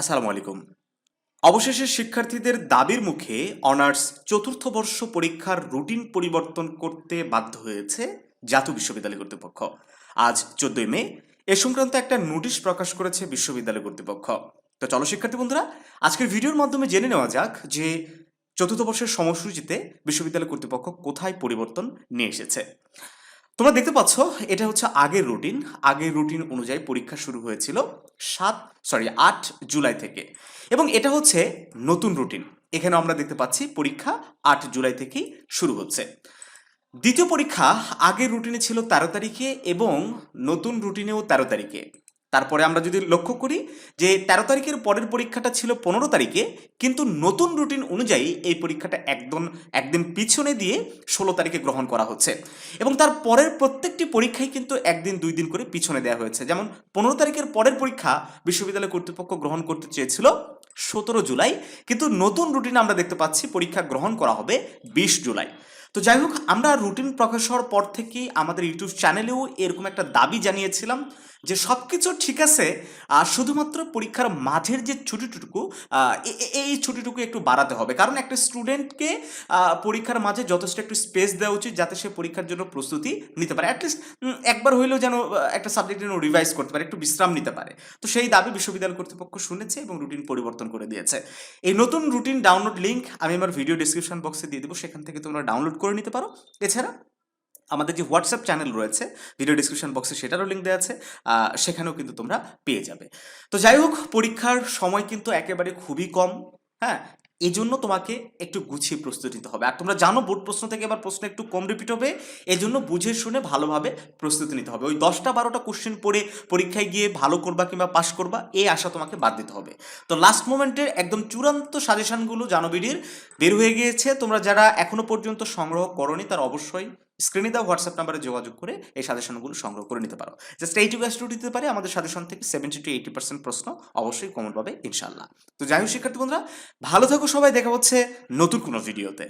আসসালামু আলাইকুম। অবশেষে শিক্ষার্থীদের দাবির মুখে অনার্স চতুর্থ বর্ষ পরীক্ষার রুটিন পরিবর্তন করতে বাধ্য হয়েছে জাতীয় বিশ্ববিদ্যালয় কর্তৃপক্ষ। আজ চোদ্দই মে, এ সংক্রান্ত একটা নোটিশ প্রকাশ করেছে বিশ্ববিদ্যালয় কর্তৃপক্ষ। তো চলো শিক্ষার্থী বন্ধুরা, আজকের ভিডিওর মাধ্যমে জেনে নেওয়া যাক যে চতুর্থ বর্ষের সময়সূচিতে বিশ্ববিদ্যালয় কর্তৃপক্ষ কোথায় পরিবর্তন নিয়ে এসেছে। তোমরা দেখতে পাচ্ছ, এটা হচ্ছে আগের রুটিন আগের রুটিন অনুযায়ী পরীক্ষা শুরু হয়েছিল সাত সরি আট জুলাই থেকে। এবং এটা হচ্ছে নতুন রুটিন এখানে আমরা দেখতে পাচ্ছি পরীক্ষা আট জুলাই থেকেই শুরু হচ্ছে। দ্বিতীয় পরীক্ষা আগের রুটিনে ছিল তেরো তারিখে এবং নতুন রুটিনেও তেরো তারিখে। তারপরে আমরা যদি লক্ষ্য করি যে তেরো তারিখের পরের পরীক্ষাটা ছিল পনেরো তারিখে, কিন্তু নতুন রুটিন অনুযায়ী এই পরীক্ষাটা একদম একদিন পিছনে দিয়ে ষোলো তারিখে গ্রহণ করা হচ্ছে। এবং তার পরের প্রত্যেকটি পরীক্ষাই কিন্তু একদিন, দুই দিন করে পিছনে দেওয়া হয়েছে। যেমন পনেরো তারিখের পরের পরীক্ষা বিশ্ববিদ্যালয় কর্তৃপক্ষ গ্রহণ করতে চেয়েছিল সতেরো জুলাই, কিন্তু নতুন রুটিন আমরা দেখতে পাচ্ছি পরীক্ষা গ্রহণ করা হবে বিশ জুলাই। তো যাই হোক, আমরা রুটিন প্রকাশ হওয়ার পর থেকে আমাদের ইউটিউব চ্যানেলেও এরকম একটা দাবি জানিয়েছিলাম যে সব কিছু ঠিক আছে, আর শুধুমাত্র পরীক্ষার মাঝের যে ছুটিটুকু এই ছুটিটুকু একটু বাড়াতে হবে। কারণ একটা স্টুডেন্টকে পরীক্ষার মাঝে যথেষ্ট একটু স্পেস দেওয়া উচিত যাতে সে পরীক্ষার জন্য প্রস্তুতি নিতে পারে। অ্যাটলিস্ট একবার হইলেও যেন একটা সাবজেক্ট যেন রিভাইজ করতে পারে, একটু বিশ্রাম নিতে পারে। তো সেই দাবি বিশ্ববিদ্যালয় কর্তৃপক্ষ শুনেছে এবং রুটিন পরিবর্তন করে দিয়েছে। এই নতুন রুটিন ডাউনলোড লিঙ্ক আমি আমার ভিডিও ডিসক্রিপশন বক্সে দিয়ে দেবো। সেখান থেকে তোমরা ডাউনলোড করে নিতে পারো। এছাড়া আমাদের যে হোয়াটসঅ্যাপ চ্যানেল রয়েছে ভিডিও ডিসক্রিপশন বক্সে সেটারও লিঙ্ক দেওয়া আছে সেখানেও কিন্তু তোমরা পেয়ে যাবে। তো যাই হোক, পরীক্ষার সময় কিন্তু একেবারে খুবই কম হ্যাঁ? এই জন্য তোমাকে একটু গুছিয়ে প্রস্তুতি নিতে হবে। আর তোমরা জানো, বোর্ড প্রশ্ন থেকে এবার প্রশ্ন একটু কম রিপিট হবে এই জন্য বুঝে শুনে ভালোভাবে প্রস্তুতি নিতে হবে। ওই দশটা বারোটা কোশ্চেন পড়ে পরীক্ষায় গিয়ে ভালো করবা কিংবা পাশ করবা, এই আশা তোমাকে বাদ দিতে হবে। তো লাস্ট মোমেন্টের একদম চূড়ান্ত সাজেশনগুলো জানবিডির বের হয়ে গিয়েছে। তোমরা যারা এখনও পর্যন্ত সংগ্রহ করনি, তার অবশ্যই স্ক্রিনে দেওয়া হোয়াটসঅ্যাপ নাম্বারে যোগাযোগ করে এই সাজেশনগুলো সংগ্রহ করে নিতে পারো। জাস্ট এইটুকু স্টুডি দিতে পারে, আমাদের সাজেশন থেকে সেভেন্টি টু এইটি পার্সেন্ট প্রশ্ন অবশ্যই কমন পাবে ইনশাল্লাহ তো যাই হোক, শিক্ষার্থী বন্ধুরা, ভালো থাকো সবাই, দেখা হচ্ছে নতুন কোনো ভিডিওতে